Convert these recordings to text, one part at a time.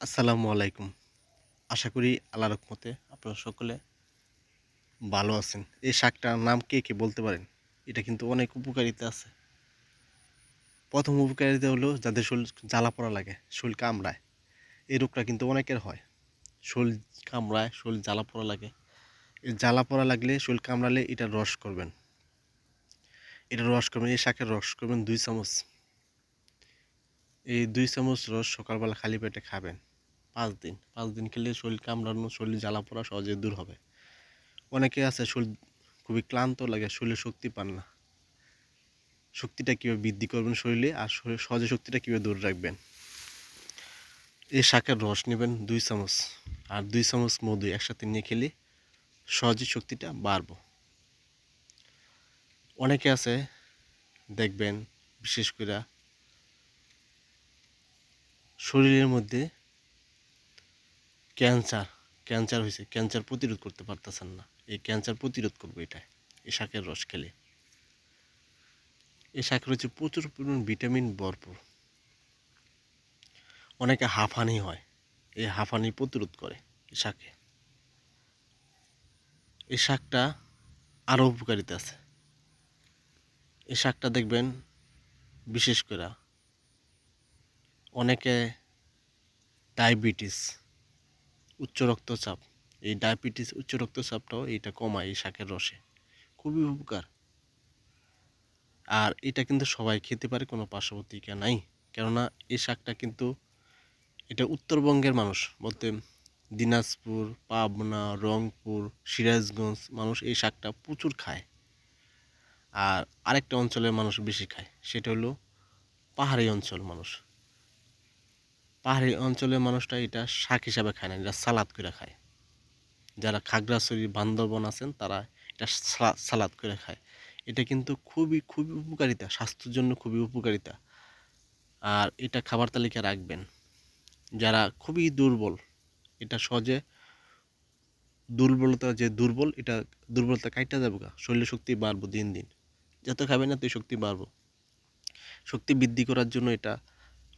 আসসালামু আলাইকুম। আশা করি আল্লাহ রকমতে আপনারা সকলে ভালো আছেন। এই শাকটার নাম কে কে বলতে পারেন? এটা কিন্তু অনেক উপকারিতা আছে। প্রথম উপকারিতা হলো যাদের শরীর জ্বালা পড়া লাগে, শরীর কামড়ায়। এই রোগটা কিন্তু অনেকের হয়। শরীর কামড়ায়, শরীর জ্বালা পড়া লাগে। এই জ্বালা পড়া লাগলে শরীর কামড়ালে এটা রস করবেন। এটা রস করবেন, এই শাকের রস করবেন দুই চামচ। এই দুই চামচ রস সকালবেলা খালি পেটে খাবেন। পাঁচ দিন পাঁচ দিন খেলে শরীর কামড়ানো, শরীর জ্বালা পড়া সহজে দূর হবে। অনেকে আছে শরীর খুবই ক্লান্ত লাগে, শরীরে শক্তি পান না। শক্তিটা কীভাবে বৃদ্ধি করবেন শরীরে আর শরীর, সহজে শক্তিটা কীভাবে দূর রাখবেন? এই শাকের রস নেবেন দুই চামচ আর দুই চামচ মধু একসাথে নিয়ে খেলে সহজে শক্তিটা বাড়বো। অনেকে আছে, দেখবেন বিশেষ করে শরীরের মধ্যে ক্যান্সার ক্যান্সার হয়েছে ক্যান্সার প্রতিরোধ করতে পারতেছেন না। এই ক্যান্সার প্রতিরোধ করবে এটা এই শাকের রস খেলে। এই শাকের হচ্ছে প্রচুর পরিমাণ ভিটামিন ভরপুর। অনেকে হাঁফানি হয়, এই হাঁফানি প্রতিরোধ করে এই শাকে। এই শাকটা আরও উপকারিতা আছে। এই শাকটা দেখবেন বিশেষ করে অনেকে ডায়াবেটিস উচ্চ রক্তচাপ, এই ডায়াবেটিস উচ্চ রক্তচাপটাও এইটা কমায় এই শাকের রসে। খুবই উপকার। আর এটা কিন্তু সবাই খেতে পারে, কোনো পার্শ্ববর্তীকা নাই। কেননা এই শাকটা কিন্তু এটা উত্তরবঙ্গের মানুষ, বলতে দিনাজপুর, পাবনা, রংপুর, সিরাজগঞ্জ মানুষ এই শাকটা প্রচুর খায়। আর আরেকটা অঞ্চলের মানুষ বেশি খায়, সেটা হলো পাহাড়ি অঞ্চল মানুষ। পাহাড়ি অঞ্চলের মানুষটা এটা শাক হিসাবে খায় না, এটা সালাদ করে খায়। যারা খাগড়াছড়ি বান্দরবন আছেন, তারা এটা সালাদ করে খায়। এটা কিন্তু খুবই খুবই উপকারিতা, স্বাস্থ্যের জন্য খুবই উপকারিতা। আর এটা খাবার তালিকা রাখবেন। যারা খুবই দুর্বল, এটা সহজে দুর্বলতা যে দুর্বল, এটা দুর্বলতা কাইটা যাবে গা শরীরে শক্তি বাড়বো দিন দিন। যত খাবেন না তুই শক্তি বাড়বো। শক্তি বৃদ্ধি করার জন্য এটা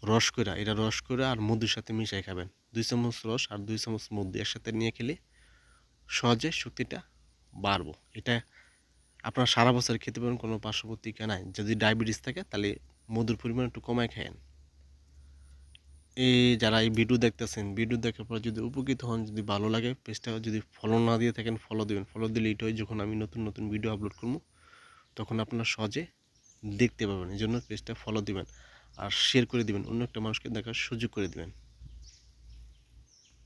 রস করে এটা রস করে আর মধুর সাথে মিশাই খাবেন দুই চামচ রস আর দুই চামচ মধু একসাথে নিয়ে খেলে সহজে শক্তিটা বাড়বো। এটা আপনারা সারা বছর খেতে পারেন, কোনো পার্শ্ববর্তীকা নাই। যদি ডায়াবেটিস থাকে, তাহলে মধুর পরিমাণ একটু কমায় খায়েন। এই যারা এই ভিডিও দেখতেছেন, ভিডিও দেখার পর যদি উপকৃত হন, যদি ভালো লাগে, পেজটা যদি ফলো না দিয়ে থাকেন ফলো দেবেন। ফলো দিলে এটাই যখন আমি নতুন নতুন ভিডিও আপলোড করব, তখন আপনারা সহজে দেখতে পাবেন। এই জন্য পেজটা ফলো দিবেন। আর শেয়ার করে দিবেন অন্য একটা মানুষকে দেখার সুযোগ করে দিবেন।